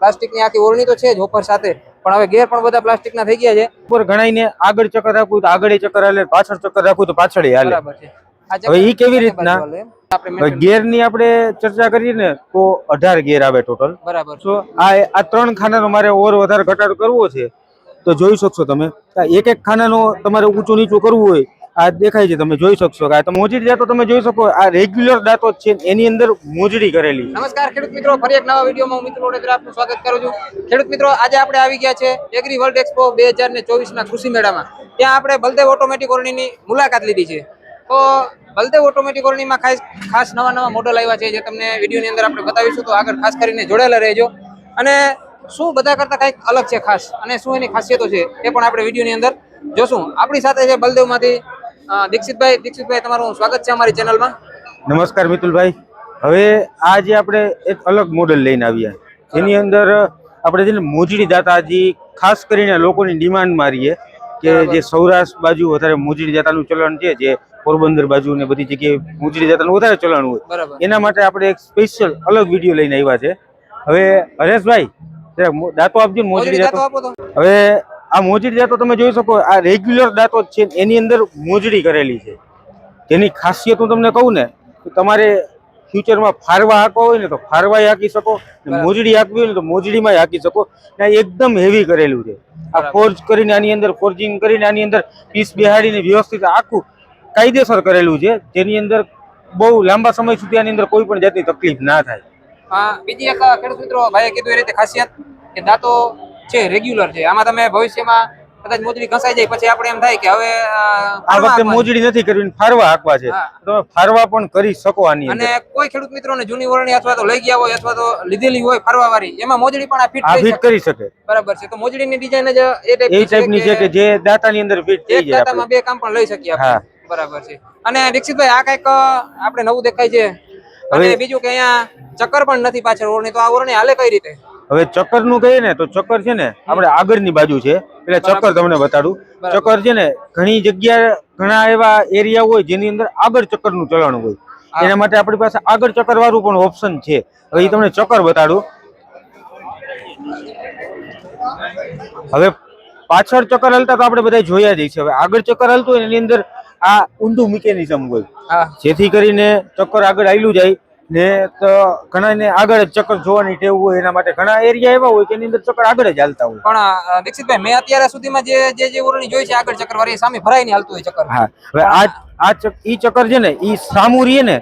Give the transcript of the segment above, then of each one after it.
પ્લાસ્ટિકની આખી ઓરણી તો છે જ ઓફર સાથે પણ હવે ગેર પણ બધા પ્લાસ્ટિકના થઈ ગયા છે. ઉપર ગણાઈને આગળ ચક્કર રાખવું તો આગળ ચક્કર હાલે પાછળ ચક્કર રાખવું તો પાછળ હાલે. હવે એ કેવી રીતના? ગેરની આપણે ચર્ચા કરીએ ને તો અઢાર ગેર આવે ટોટલ બરાબર. તો આ આ ત્રણ ખાનાનો મારે ઓર વધારે ઘટાડો કરવો છે તો જોઈ શકશો તમે. એક એક ખાનાનો તમારે ઊંચું નીચું કરવું હોય આ દેખાય છે, તમે જોઈ શકશો કે આ તમે મોજડી દાંતો તમે જોઈ શકો, આ રેગ્યુલર દાંતો છે એની અંદર મોજડી કરેલી નમસ્કાર, ખેડૂત મિત્રો, ફરી એક નવા વિડીયોમાં મિત્રો વડોદરા આપનું સ્વાગત કરું છું. ખેડૂત મિત્રો, આજે આપણે આવી ગયા છે એગ્રી વર્લ્ડ એક્સપો બે હજાર ને ચોવીસના કૃષિ મેળામાં. ત્યાં આપણે બલદેવ ઓટોમેટિક ઓરણીની મુલાકાત લીધી છે. તો બલદેવ ઓટોમેટિક ઓરણીમાં ખાસ ખાસ નવા નવા મોડલ આવ્યા છે જે તમને વિડીયોની અંદર આપણે બતાવીશું. તો આગળ ખાસ કરીને જોડાયેલા રહેજો. અને શું બધા કરતાં કંઈક અલગ છે ખાસ? અને શું એની ખાસિયતો છે એ પણ આપણે વિડીયોની અંદર જોશું. આપણી સાથે છે બલદેવમાંથી દીક્ષિતભાઈ દીક્ષિતભાઈ તમારું સ્વાગત છે અમારી ચેનલમાં. નમસ્કાર મિતુલભાઈ. હવે આ જે આપણે એક અલગ મોડેલ લઈને આવ્યા. એની અંદર આપણે જે મોજડી દાતાજી ખાસ કરીને લોકોની ડિમાન્ડ મારીએ કે જે સૌરાષ્ટ્ર બાજુ વધારે મોજડી દાતાનું ચલણ છે જે પોરબંદર બાજુ ને બધી જગ્યાએ મોજડી દાતાનું વધારે ચલણ હોય. એના માટે આપણે એક સ્પેશિયલ અલગ વીડિયો લઈને આવ્યા છે. હવે હરેશભાઈ દાંતો આપજો મોજડી દાતો હવે આ મોજડી દાંતો તમે જોઈ શકો આ રેગ્યુલર દાંતો છે એની અંદર મોજડી કરેલી છે. તેની ખાસિયત હું તમને કહું ને તો તમારે ફ્યુચરમાં ફારવા હાંકવા હોય ને તો ફારવાય હાંકી શકો મોજડી હાંકવી હોય ને તો મોજડીમાં હાંકી શકો. ને એકદમ હેવી કરેલું છે. આ ફોર્જ કરીને આની અંદર ફોર્જિંગ કરીને આની અંદર પીસ બિહાડીને વ્યવસ્થિત આખું કાયદેસર કરેલું છે જેની અંદર બહુ લાંબા સમય સુધી આની અંદર કોઈ પણ જાતની તકલીફ ના થાય. બીજી એક ખેડૂત મિત્રો ભાઈએ કીધું એ રીતે ખાસિયત કે દાંતો છે રેગ્યુલર છે. આમાં તમે ભવિષ્યમાં કદાચ મોજડી ઘસાઈ જાય પછી આપણે એમ થાય કે હવે આ વખતે મોજડી નથી કરવી ફારવા હાંકવા છે. તમે ફારવા પણ કરી શકો આની અને કોઈ ખેડૂત મિત્રોને જૂની વરણી અથવા તો લઈ ગયા હોય અથવા તો લીધેલી હોય ફરવા વાળી એમાં મોજડી પણ આ ફિટ આ ફિટ કરી શકે. બરાબર છે. તો મોજડીની ડિઝાઇન જ એ એ ટાઈપ ટાઈપની છે કે જે દાતાની અંદર ફિટ થઈ જાય દાંતામાં બે કામ પણ લઈ શકીએ આપણે. બરાબર છે. અને દીક્ષિતભાઈ આ કંઈક આપણે નવું દેખાય છે. હવે- બીજું કે અહીંયા ચક્કર પણ નથી પાછળ ઓરણી. તો આ ઓરણી હાલે કઈ રીતે? હવે ચક્કરનું કહીએ ને તો ચક્કર છે ને આપણે આગળની બાજુ છે. એટલે ચક્કર તમને બતાડું. ચક્કર છે ને ઘણી જગ્યાએ ઘણા એવા એરિયા હોય જેની અંદર આગળ ચક્કરનું ચલણ હોય. એના માટે આપણી પાસે આગળ ચક્કર વાળું પણ ઓપ્શન છે. હવે એ તમને ચક્કર બતાડું. હવે પાછળ ચક્કર હલતા તો આપણે બધા જોયા જ છે. હવે આગળ ચક્કર હલતું હોય એની અંદર આ ઊંધું મિકેનિઝમ હોય. જેથી કરીને ચક્કર આગળ આવેલું જાય. ને તો ઘણાને આગળ જ ચક્કર જોવાની ટેવ હોય એના માટે ઘણા એરિયા એવા હોય કે એની અંદર ચક્કર આગળ જ હાલતા હોય. પણ દીક્ષિતભાઈ મેં અત્યારે સુધીમાં જે જે જે ઓરણી જોઈ છે આગળ ચક્કર વાળી સામે ભરાઈ ને હાલતું હોય ચક્કર. હા હવે આ આ ઈ ચક્કર છે ને ઈ સામુ રીએ ને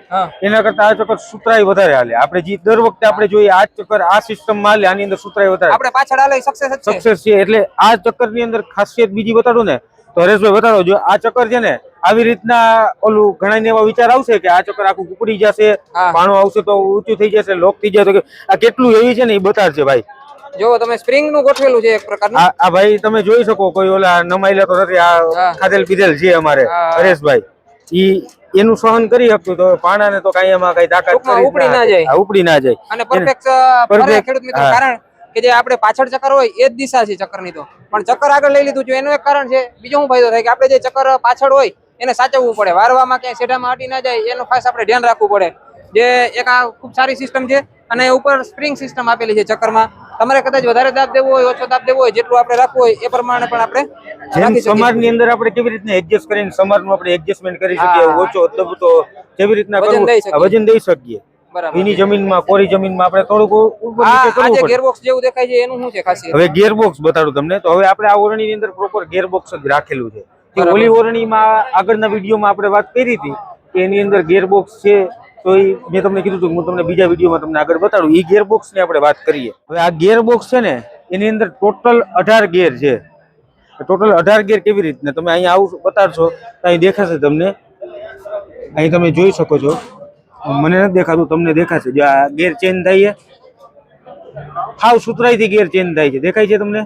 એના કરતા આ ચક્કર સુતરાય વધારે હાલે. આપણે જે દર વખતે આપણે જોઈએ આ ચક્કર આ સિસ્ટમમાં હાલે આની અંદર સુતરાય વધારે આપણે પાછળ હાલે સક્સેસ સક્સેસ છે. એટલે આ ચક્કરની અંદર ખાસિયત બીજી બતાડું ને તો હરેશભાઈ બતાડો જો આ ચક્કર છે ને આવી રીતના ઓલું ઘણા ને એવા વિચાર આવશે કે આ ચક્કર આખું ઉપડી જશે હા. પાણું આવશે તો ઊંચું થઈ જશે લોક થઈ જશે. તો આ કેટલું એવી છે ને એ બતાડશે ભાઈ. જો તમે સ્પ્રિંગનું ગોઠવેલું છે એક પ્રકારનું. આ ભાઈ તમે જોઈ શકો કોઈ ઓલા નમાયેલા તો નથી આ ખાધેલ પીધેલ છે અમારે હા. હરેશભાઈ. ઈ એનું સહન કરી શકતું તો પાણા ને તો કઈ એમાં કઈ તાકાત કરી ઉપડી ના જાય. ઉપડી ના જાય. અને પરફેક્ટ ખેડૂત મિત્રો કારણ કે જે આપણે પાછળ ચક્કર હોય એ જ દિશા છે ચક્કરની તો. પણ ચક્કર આગળ લઈ લીધું છે એનું એક કારણ છે બીજો શું ફાયદો થાય કે આપણે જે ચક્કર પાછળ હોય એને સાચવવું પડે. વારવામાં ક્યાંય સેઢામાં હટી ના જાય એનું ખાસ આપણે ધ્યાન રાખવું પડે. જે એક આ ખૂબ સારી સિસ્ટમ છે અને ઉપર સ્પ્રિંગ સિસ્ટમ આપેલી છે ચક્કરમાં. તમારે કદાચ વધારે દાબ દેવો હોય ઓછો દાબ દેવો હોય જેટલું આપણે રાખવું હોય એ પ્રમાણે પણ આપણે જેમ રાખી શકીએ. સમારની અંદર આપણે કેવી રીતના એડજસ્ટ કરીને સમારનું આપણે એડજસ્ટમેન્ટ કરી શકીએ ઓછો દબતો કેવી રીતના વજન કરવું દઈ શકીએ. વજન દઈ શકીએ. ભીની જમીનમાં કોરી જમીનમાં આપણે થોડુંક ઉપર નીચે કરવું પડે. ગેરબોક્સ જેવું દેખાય છે એનું શું છે ખાસિયત? હવે ગિયરબોક્સ બતાડું તમને. તો હવે આપણે આ ઓરણીની અંદર પ્રોપર ગિયરબોક્સ જ રાખેલું છે. બરાબર. ઓલી ઓરણીમાં આગળના વિડીયોમાં આપણે વાત કરી હતી કે એની અંદર ગેરબોક્સ છે. તો એ મેં તમને કીધું હતું હું તમને બીજા વિડીયોમાં તમને આગળ બતાડું. એ ગેરબોક્સની આપણે વાત કરીએ. હવે આ ગેરબોક્સ છે ને એની અંદર ટોટલ અઢાર ગેર છે. ટોટલ અઢાર ગેર કેવી રીતના? તમે અહીંયા આવું બતાડશો તો અહીં દેખાશે તમને. અહીં તમે જોઈ શકો છો. મને નથી દેખાતું તમને દેખાશે. જો આ ગેર ચેન્જ થાય છે. હાવ સુતરાઈથી ગેર ચેન્જ થાય છે. દેખાય છે તમને?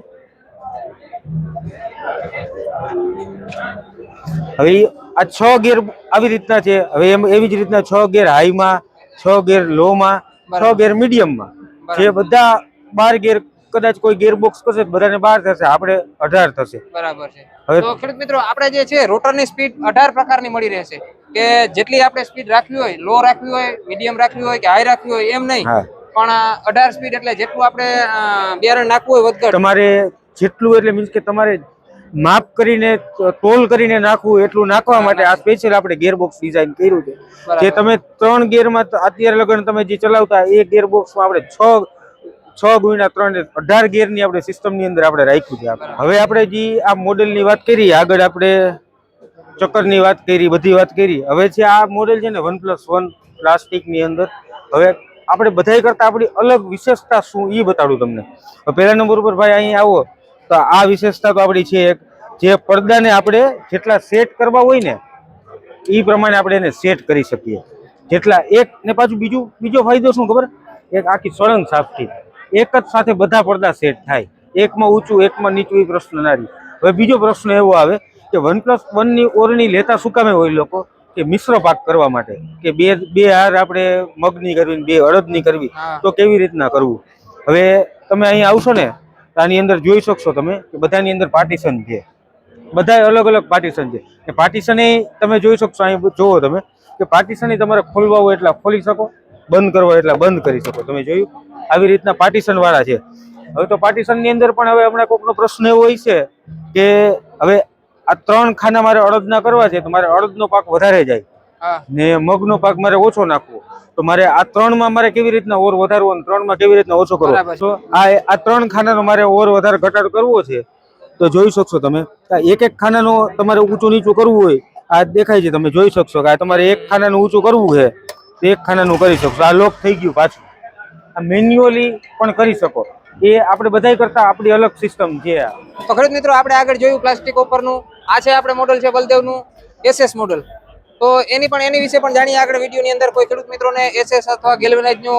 હવે આ છ ગેર આવી રીતના છે. હવે એમ એવી જ રીતના છ ગેર હાઈમાં છ ગેર લોમાં છ ગેર મીડિયમમાં. જે બધા બાર ગેર કદાચ કોઈ ગેર બોક્સ કરશે બધાને બાર થશે આપણે અઢાર થશે. બરાબર છે. હવે- તો ખેડૂત મિત્રો આપણે જે છે રોટરની સ્પીડ અઢાર પ્રકારની મળી રહેશે. કે જેટલી આપણે સ્પીડ રાખવી હોય લો રાખવી હોય મીડિયમ રાખવી હોય કે હાઈ રાખવી હોય એમ નહીં. પણ અઢાર સ્પીડ એટલે જેટલું આપણે અ, બિયારણ નાખવું હોય વધઘટ. તમારે જેટલું એટલે મીન્સ કે તમારે માપ કરીને તોલ કરીને નાખવું એટલું નાખવા માટે આ સ્પેશિયલ આપણે ગેરબોક્સ ડિઝાઇન કર્યું છે. જે તમે ત્રણ ગેરમાં અત્યારે લગન તમે જે ચલાવતા એ ગેરબોક્સમાં આપણે છ છ ગુણ્યા ત્રણ અઢાર ગેરની આપણે સિસ્ટમની અંદર આપણે રાખ્યું છે. હવે આપણે જે આ મોડેલની વાત કરી આગળ આપણે ચક્કરની વાત કરી બધી વાત કરી. હવે છે આ મોડેલ છે ને વન પ્લસ વન પ્લાસ્ટિકની અંદર. હવે આપણે બધાય કરતાં આપણી અલગ વિશેષતા શું એ બતાડું તમને. પહેલા નંબર ઉપર ભાઈ અહીં આવો. તો આ વિશેષતા તો આપણી છે એક. જે પડદાને આપણે જેટલા સેટ કરવા હોય ને એ પ્રમાણે આપણે એને સેટ કરી શકીએ. જેટલા એક ને પાછું બીજું બીજો ફાયદો શું ખબર? એક આખી સળંગ સાફથી એક જ સાથે બધા પડદા સેટ થાય. એકમાં ઊંચું એકમાં નીચું એ પ્રશ્ન ના હવે બીજો પ્રશ્ન એવો આવે કે વન પ્લસ વનની ઓરણી લેતા શું કામે હોય લોકો? કે મિશ્ર પાક કરવા માટે. કે બે બે હાર આપણે મગની કરવી બે અડદની કરવી. તો કેવી રીતના કરવું? હવે તમે અહીં આવશો ને તો આની અંદર જોઈ શકશો તમે કે બધાની અંદર પાર્ટીશન છે. બધા અલગ અલગ પાર્ટીશન છે. કે પાર્ટીશન એ તમે જોઈ શકશો, અહીં જોવો તમે, કે પાર્ટીશન તમારે ખોલવા હોય એટલા ખોલી શકો, બંધ કરવા એટલા બંધ કરી શકો. તમે જોયું? આવી રીતના પાર્ટીશન વાળા છે. હવે તો પાર્ટીશનની અંદર પણ હવે હમણાં કોકનો પ્રશ્ન એવો હોય છે કે હવે આ ત્રણ ખાના મારે અડદના કરવા છે, તો મારે અડદનો પાક વધારે જાય. ને મગનો પાક મારે ઓછો નાખવો. તો મારે આ ત્રણમાં મારે કેવી રીતના ઓર વધારવો ત્રણ ત્રણમાં કેવી રીતના ઓછો કરવો? આ આ ત્રણ ખાનાનો મારે ઓર વધારે ઘટાડો કરવો છે. તો જોઈ શકશો તમે. એક એક ખાનાનો તમારે ઊંચું નીચું કરવું હોય આ દેખાય છે તમે જોઈ શકશો કે આ તમારે એક ખાનાનું ઊંચું કરવું છે તો એક ખાનાનું કરી શકશો. આ લોક થઈ ગયું પાછું. આ મેન્યુઅલી પણ કરી શકો. એ આપણે બધાય કરતા આપણી અલગ સિસ્ટમ છે તો ખેડૂત મિત્રો આપણે આગળ જોયું પ્લાસ્ટિક ઉપરનું. આ છે આપણે મોડલ છે બલદેવનું. SS model. તો એની પણ એની વિશે પણ જાણીએ આગળ વિડીયોની અંદર. કોઈ ખેડૂત મિત્રોને એસએસ અથવા ગેલ્વેનાઇઝનો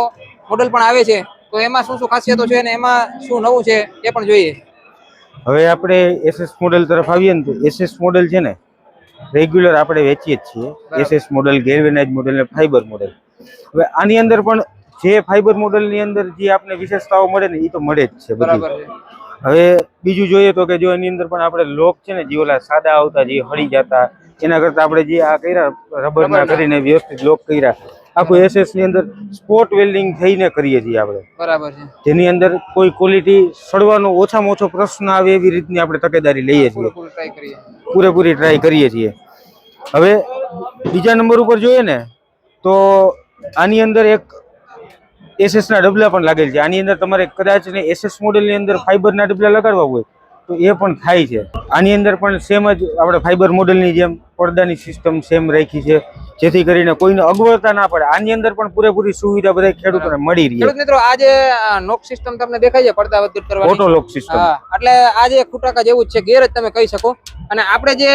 મોડલ પણ આવે છે. તો એમાં શું શું ખાસિયતો છે અને એમાં શું નવું છે એ પણ જોઈએ. હવે આપણે એસએસ મોડેલ તરફ આવીએ ને તો એસએસ મોડેલ છે ને રેગ્યુલર આપણે વેચીએ જ છીએ. એસએસ મોડેલ ગેરવેનાઇઝ મોડેલ ને ફાઈબર મોડેલ હવે આની અંદર પણ જે ફાઈબર મોડેલની અંદર જે આપણે વિશેષતાઓ મળે ને એ તો મળે જ છે બરાબર બધી હવે બીજું જોઈએ તો કે જો એની અંદર પણ આપણે લોક છે ને જે ઓલા સાદા આવતા જે હળી જતા એના કરતા આપણે જે આ કર્યા રબરના કરીને વ્યવસ્થિત લોક કર્યા. આખું એસએસની અંદર સ્પોટ વેલ્ડિંગ થઈને કરીએ છીએ આપણે. બરાબર છે. જેની અંદર કોઈ ક્વોલિટી સડવાનો ઓછામાં ઓછો પ્રશ્ન આવે એવી રીતની આપણે તકેદારી લઈએ છીએ. પૂરેપૂરી ટ્રાય કરીએ. છીએ. હવે બીજા નંબર ઉપર જોઈએ ને તો આની અંદર એક એસએસ ના ડબલા પણ લાગેલ છે. આની અંદર તમારે કદાચ ને એસએસ મોડેલની અંદર ફાઈબરના ડબલા લગાડવા હોય તો એ પણ થાય છે. આની અંદર પણ સેમ જ આપણે ફાઈબર મોડેલની જેમ પડદાની સિસ્ટમ સેમ રાખી છે. જેથી કરીને કોઈને અગવડતા ના પડે. આની અંદર પણ પૂરેપૂરી સુવિધા બધા ખેડૂતોને મળી રહી ખેડૂત મિત્રો આજે નોક સિસ્ટમ તમને દેખાય છે પડદા વધુ કરવા ઓટો લોક સિસ્ટમ એટલે આજે ખુટાકા જેવું જ છે ગેર જ તમે કહી શકો. અને આપણે જે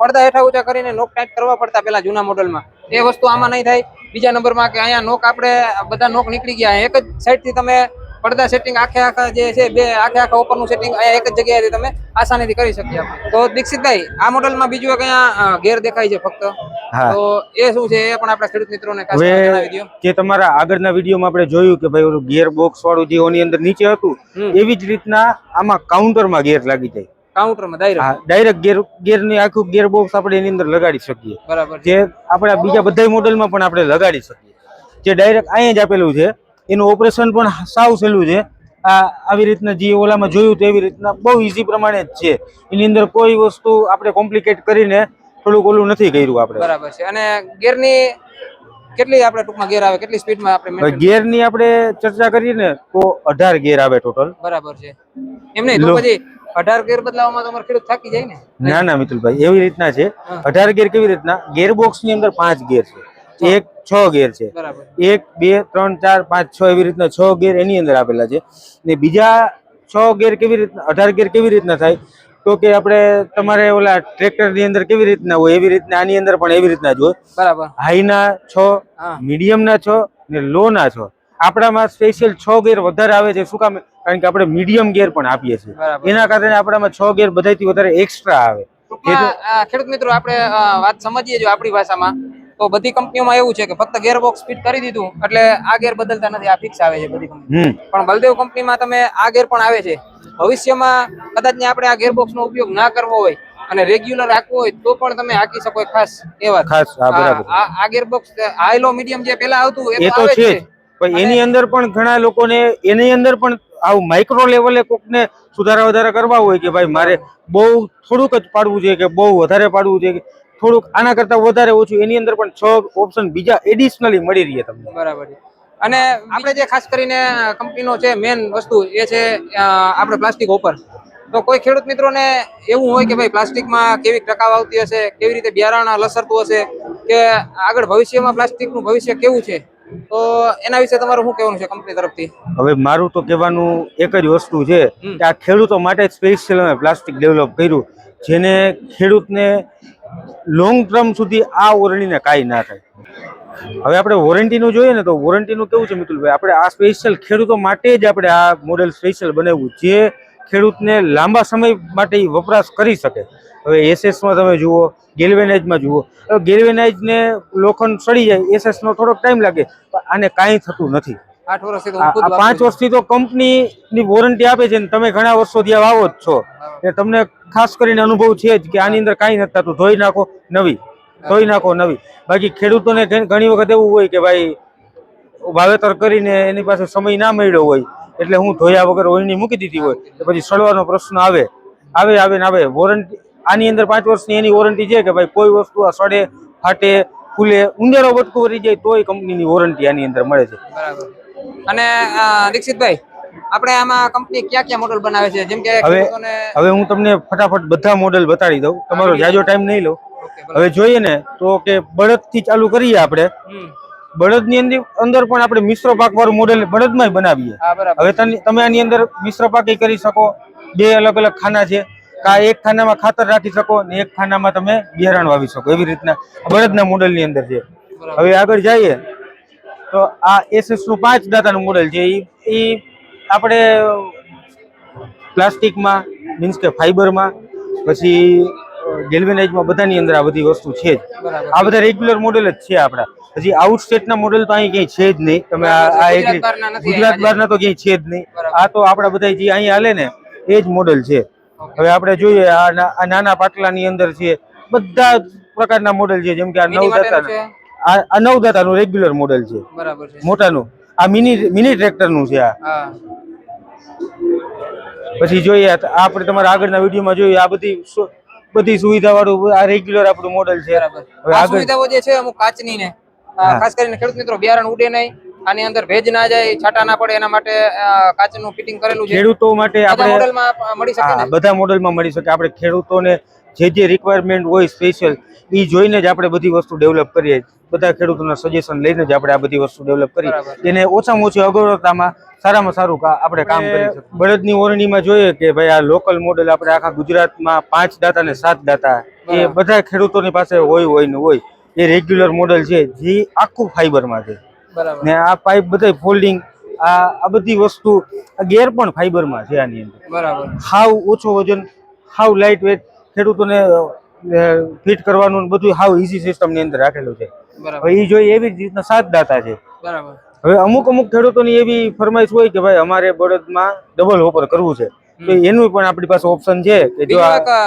પડદા હેઠા ઊંચા કરીને નોક ટાઈટ કરવા પડતા પેલા જૂના મોડલમાં એ વસ્તુ આમાં નહીં થાય. બીજા નંબરમાં કે અહીંયા નોક આપણે બધા નોક નીકળી ગયા. એક જ સાઈડથી તમે પડદા સેટિંગ આખે આખા જે છે બે આખે આખા ઉપરનું સેટિંગ અહીંયા એક જ જગ્યાએથી તમે આસાનીથી કરી શકીએ તો દીક્ષિતભાઈ આ મોડલમાં બીજું એક અહીંયા ગેર દેખાય છે ફક્ત. તો એ શું છે એ પણ આપણા ખેડૂત મિત્રોને જણાવી જે તમારા આગળના વિડીયોમાં આપણે જોયું કે ભાઈ ઓલું ગિયર બોક્સ વાળું જે ઓની અંદર નીચે હતું એવી જ રીતના આમાં કાઉન્ટરમાં ગિયર લાગી જાય. કાઉન્ટરમાં હા ડાયરેક્ટ ગિયર ગિયરની આખું ગેર બોક્સ આપણે એની અંદર લગાડી શકીએ. બરાબર જે આપણા બીજા બધા મોડેલમાં પણ આપણે લગાડી શકીએ. જે ડાયરેક્ટ અહીંયા જ આપેલું છે એનું ઓપરેશન પણ સાવ સહેલું છે. આ આવી રીતના જે ઓલામાં જોયું તો એવી રીતના બહુ ઈઝી પ્રમાણે જ છે. એની અંદર કોઈ વસ્તુ આપણે કોમ્પ્લિકેટ કરીને થોડુંક ઓલું નથી કર્યું આપણે. બરાબર છે. અને ગેરની કેટલી આપણે ટૂંકમાં ગેર આવે? કેટલી સ્પીડમાં આપણે ગેરની આપણે ચર્ચા કરીએ ને તો અઢાર ગેર આવે ટોટલ બરાબર છે. એમ નહીં તો પછી અઢાર ગેર બદલાવવામાં તમારે ખેડૂત થાકી જાય ને? ના ના મિતુલભાઈ એવી રીતના છે. હા. અઢાર ગેર કેવી રીતના? ગેર બોક્સની અંદર પાંચ ગેર છે. એક છ ગેર છે. એક બે ત્રણ ચાર પાંચ છ એવી રીતના છ ગેર એની અંદર આપેલા છે. ને બીજા છ ગેર કેવી રીતના અઢાર ગેર કેવી રીતના થાય? તો કે આપણે તમારે ઓલા ટ્રેક્ટરની અંદર કેવી રીતના હોય એવી રીતના આની અંદર પણ એવી રીતના જ હોય. બરાબર. હાઈના છ મીડિયમના છ ને લોના છ. આપણામાં સ્પેશિયલ છ ગેર વધારે આવે છે. શું કામ? કારણ કે આપણે મીડિયમ ગેર પણ આપીએ છીએ. એના કારણે આપણામાં છ ગેર બધાથી વધારે એક્સ્ટ્રા આવે. ખેડૂત મિત્રો આપણે વાત સમજીએ જો આપણી ભાષામાં. તો બધી કંપનીઓમાં એવું છે કે ફક્ત ગેર બોક્સ ફિટ કરી દીધું એટલે આ ગેર બદલતા નથી આ ફિક્સ આવે છે બધી કંપની પણ બલદેવ કંપનીમાં તમે આ ગેર પણ આવે છે. ભવિષ્યમાં કદાચ ને આપણે આ ગેર બોક્સ નો ઉપયોગ ના કરવો હોય અને રેગ્યુલર રાખવો હોય તો પણ તમે હાકી શકો ખાસ એ વાત. ખાસ આ આ ગેર બોક્સ હાઈ મીડિયમ જે પેલા આવતું એ તો આવે છે પણ એની અંદર પણ ઘણા લોકોને એની અંદર પણ આવું માઇક્રો લેવલે કોકને સુધારા વધારા કરવા હોય કે ભાઈ મારે બહુ થોડુંક જ પાડવું છે કે બહુ વધારે પાડવું છે થોડુંક આના કરતા વધારે ઓછું એની અંદર પણ છ ઓપ્શન બીજા એડિશનલી મળી રહે તમને. બરાબર. અને આપણે જે ખાસ કરીને કંપનીનો છે મેન વસ્તુ એ છે આપણે પ્લાસ્ટિક ઓપર તો કોઈ ખેડૂત મિત્રોને એવું હોય કે ભાઈ પ્લાસ્ટિકમાં કેવી ટકાવ આવતી હશે કેવી રીતે બિયારણ લસરતું હશે કે આગળ ભવિષ્યમાં પ્લાસ્ટિકનું ભવિષ્ય કેવું છે તો એના વિશે તમારું શું કહેવાનું છે કંપની તરફથી? હવે મારું તો કહેવાનું એક જ વસ્તુ છે કે આ ખેડૂતો માટે સ્પેશિયલ અમે પ્લાસ્ટિક ડેવલપ કર્યું જેને ખેડૂતને લોંગ ટર્મ સુધી આ ઓરણીને કાંઈ ના થાય. હવે આપણે વોરંટીનું જોઈએ ને તો વોરંટીનું કેવું છે મિતુલભાઈ? આપણે આ સ્પેશિયલ ખેડૂતો માટે જ આપણે આ મોડેલ સ્પેશિયલ બનાવ્યું જે ખેડૂતને લાંબા સમય માટે વપરાશ કરી શકે. હવે એસએસમાં તમે જુઓ ગેલ્વેનાઇઝમાં જુઓ ગેલ્વેનાઇઝને લોખંડ સડી જાય એસએસનો થોડોક ટાઈમ લાગે, પણ આને કાંઈ થતું નથી. આઠ વર્ષથી તો હું ખુદ પાંચ વર્ષથી તો કંપનીની વોરંટી આપે છે ને તમે ઘણા વર્ષોથી વાવો જ છો. એટલે તમને ખાસ કરીને અનુભવ છે જ કે આની અંદર કાંઈ નથી થતું. ધોઈ નાખો નવી. ધોઈ નાખો નવી. બાકી ખેડૂતોને ઘણી વખત એવું હોય કે ભાઈ વાવેતર કરીને એની પાસે સમય ના મળ્યો હોય એટલે હું ધોયા વગર ઓળણી મૂકી દીધી હોય તો પછી સડવાનો પ્રશ્ન આવે. આવે આવે ને આવે. વોરંટી આની અંદર પાંચ વર્ષની એની વોરંટી છે કે ભાઈ કોઈ વસ્તુ આ સડે ફાટે ફૂલે ઉંદરો વટકું વળી જાય તોય કંપનીની વોરંટી આની અંદર મળે છે. બરાબર. અને દીક્ષિતભાઈ આપણે આમાં કંપની ક્યાં ક્યાં મોડલ બનાવે છે? જેમ કે હવે- હવે હું તમને ફટાફટ બધા મોડેલ બતાડી દઉં. તમારો જાજો ટાઈમ નહીં લો. હવે જોઈએ ને તો કે બળદથી ચાલુ કરીએ આપણે. બળદની અંદર અંદર પણ આપણે મિશ્ર પાક વાળું મોડેલ બળદમાં બનાવીએ. હવે તમે આની અંદર મિશ્ર પાક કરી શકો. બે અલગ અલગ ખાના છે. કા એક ખાનામાં ખાતર રાખી શકો ને એક ખાનામાં તમે બિયારણ વાવી શકો. એવી રીતના બળદના મોડેલની અંદર છે. હવે આગળ જઈએ. તો આ એસએસનું પાંચ દાતાનું મોડેલ છે એ આપણે પ્લાસ્ટિકમાં મીન્સ કે ફાઈબરમાં પછી ગેલ્વેનાઇઝમાં બધાની અંદર આ બધી વસ્તુ છે જ. આ બધા રેગ્યુલર મોડેલ જ છે આપણા. હજી આઉટસ્ટેટના મોડેલ તો અહીં ક્યાંય છે જ નહીં. તમે આ ગુજરાત બહારના તો ક્યાંય છે જ નહીં. આ તો આપણા બધા જે અહીંયા હાલે ને એ જ મોડેલ છે. હવે આપણે જોઈએ આ નાના પાટલાની અંદર છે બધા પ્રકારના મોડેલ છે. જેમ કે આ નવ દાતા આ નવદાતાનું રેગ્યુલર મોડેલ છે. બરાબર છે. મોટાનું. આ મિની મિની ટ્રેક્ટરનું છે આ. પછી જોઈએ આપણે તમારા આગળના વિડીયોમાં જોઈએ આ બધી બધી સુવિધા વાળું આ રેગ્યુલર આપણું મોડેલ છે. બરાબર. હવે આ સુવિધાઓ જે છે અમુક કાચની ને ખાસ કરીને ખેડૂત મિત્રો બિયારણ ઉડે નહીં આની અંદર ભેજ ના જાય છાંટા ના પડે એના માટે કાચનું ફિટિંગ કરેલું છે. ખેડૂતો માટે આપણે મોડેલમાં મળી શકે બધા મોડેલમાં મળી શકે. આપણે ખેડૂતોને જે જે રિક્વાયરમેન્ટ હોય સ્પેશિયલ એ જોઈને જ આપણે બધી વસ્તુ ડેવલપ કરીએ. બધા ખેડૂતોના સજેશન લઈને જ આપણે આ બધી વસ્તુ ડેવલપ કરીએ. એને ઓછામાં ઓછી અગવડતામાં સારામાં સારું આપણે કામ કરી શકીએ. બળદની ઓરણીમાં જોઈએ કે ભાઈ આ લોકલ મોડેલ આપણે આખા ગુજરાતમાં પાંચ દાતા ને સાત દાતા એ બધા ખેડૂતોની પાસે હોય હોય ને હોય. એ રેગ્યુલર મોડેલ છે જે આખું ફાઈબરમાં છે. ને આ પાઇપ બધા ફોલ્ડિંગ આ આ બધી વસ્તુ આ ગેર પણ ફાઈબરમાં છે આની અંદર. બરાબર. હાવ ઓછો વજન હાવ લાઇટ વેટ ખેડૂતોને ફિટ કરવાનું બધું હાવ ઇઝી સિસ્ટમની અંદર રાખેલું છે. હવે એ જોઈએ એવી જ રીતના સાત દાતા છે. બરાબર. હવે અમુક અમુક ખેડૂતોની એવી ફરમાઈશ હોય કે ભાઈ અમારે બળદમાં ડબલ હોપર કરવું છે. તો એનું પણ આપણી પાસે ઓપ્શન છે કે જો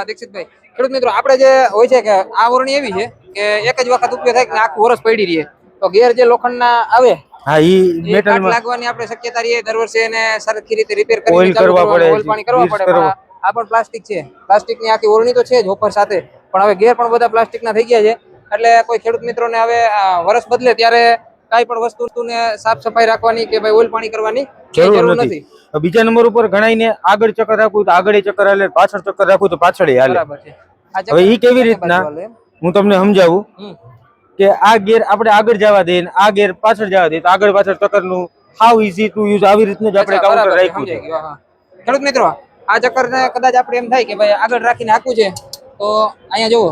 દીક્ષિતભાઈ ખેડૂત મિત્રો આપણે જે હોય છે કે આ વરણી એવી છે કે એક જ વખત ઉપયોગ થાય કે આખું વર્ષ પડી રહીએ તો ગેર જે લોખંડના આવે હા ઈ મેટલ લાગવાની આપણે શક્યતા રહીએ દર વર્ષે એને સરખી રીતે રિપેર કરી કરવા પડે, ઓઇલ પાણી કરવા પડે. આ પણ પ્લાસ્ટિક છે. પ્લાસ્ટિકની આખી ઓરણી તો છે જ ઓફર સાથે પણ હવે ગેર પણ બધા પ્લાસ્ટિકના થઈ ગયા છે. એટલે કોઈ ખેડૂત મિત્રોને હવે વરસ બદલે ત્યારે કાંઈ પણ વસ્તુને સાફ સફાઈ રાખવાની કે ભાઈ ઓઇલ પાણી કરવાની જરૂર નથી. બીજા નંબર ઉપર ગણાઈને આગળ ચક્કર રાખવું તો આગળ ચક્કર હાલે પાછળ ચક્કર રાખવું તો પાછળ હાલે. હવે એ કેવી રીતના? હું તમને સમજાવું. કે આ ગેર આપણે આગળ જવા દે આ ગેર પાછળ જવા દે તો આગળ પાછળ ચક્કરનું હાવ ઇઝી ટુ યુઝ આવી રીતનું જ આપણે કાઉન્ટર રાખ્યું છે. ખેડૂત મિત્રો આ ચક્કરને કદાચ આપણે એમ થાય કે ભાઈ આગળ રાખીને આખું છે તો અહીંયા જુઓ.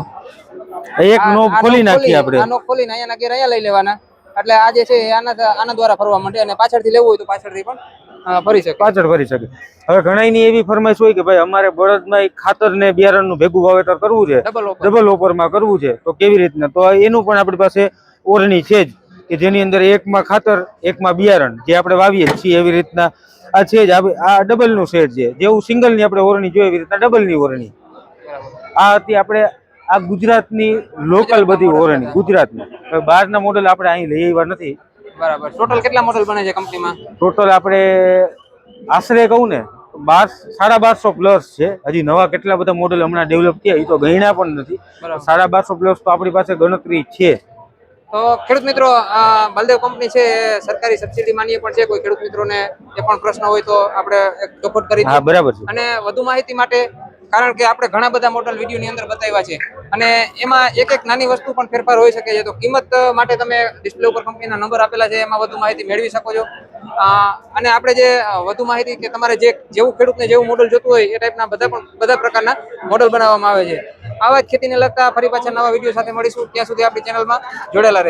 એક નોબ ખોલી નાખી નાખીએ આ આપણે. નોબ ખોલીને અહીંયાના ગેર અહીંયા લઈ લેવાના. એટલે આ જે છે આના આના દ્વારા ફરવા માંડે અને પાછળથી લેવું હોય તો પાછળથી પણ ફરી શકે. પાછળ ફરી શકે. હવે ઘણાની એવી ફરમાઈશ હોય કે ભાઈ અમારે બળદમાં ખાતર ને બિયારણનું ભેગું વાવેતર કરવું છે. ડબલ ઓપરમાં કરવું છે. તો કેવી રીતના? તો એનું પણ આપણી પાસે ઓરણી છે જ. કે જેની અંદર એકમાં ખાતર એકમાં બિયારણ જે આપણે વાવીએ છીએ એવી રીતના. આ છે જ આ ડબલનું શેડ છે. જેવું સિંગલની આપણે ઓરણી જોઈએ એવી રીતના ડબલની ઓરણી. આ હતી આપણે આ ગુજરાતની લોકલ બધી ઓરણી ગુજરાતની. બહારના મોડલ આપણે અહીં લઈ આવ્યા નથી. બરાબર. ટોટલ કેટલા મોડલ બને છે કંપનીમાં ટોટલ આપણે આશરે કહું ને બાર સાડા બારસો પ્લસ છે. હજી નવા કેટલા બધા મોડલ હમણાં ડેવલપ થયા એ તો ગણ્યા પણ નથી. સાડા બારસો પ્લસ તો આપણી પાસે ગણતરી છે. તો ખેડૂત મિત્રો આ બલદેવ કંપની છે સરકારી સબસિડી માનીએ પણ છે. કોઈ ખેડૂત મિત્રોને એ પણ પ્રશ્ન હોય તો આપણે એક સપોર્ટ કરી હા બરાબર છે. અને વધુ માહિતી માટે કારણ કે આપણે ઘણા બધા મોડલ વિડીયોની અંદર બતાવ્યા છે. અને એમાં એક એક નાની વસ્તુ પણ ફેરફાર હોઈ શકે છે. તો કિંમત માટે તમે ડિસ્પ્લે ઉપર કંપનીના નંબર આપેલા છે, એમાં વધુ માહિતી મેળવી શકો છો. અને આપણે જે વધુ માહિતી કે તમારે જે, જેવું ખેડૂતને જેવું મોડલ જોતું હોય એ ટાઈપના બધા પણ, બધા પ્રકારના મોડલ બનાવવામાં આવે છે. આવા જ ખેતીને લગતા ફરી પાછા નવા વીડિયો સાથે મળીશું. ત્યાં સુધી આપણી ચેનલમાં જોડેલા રહે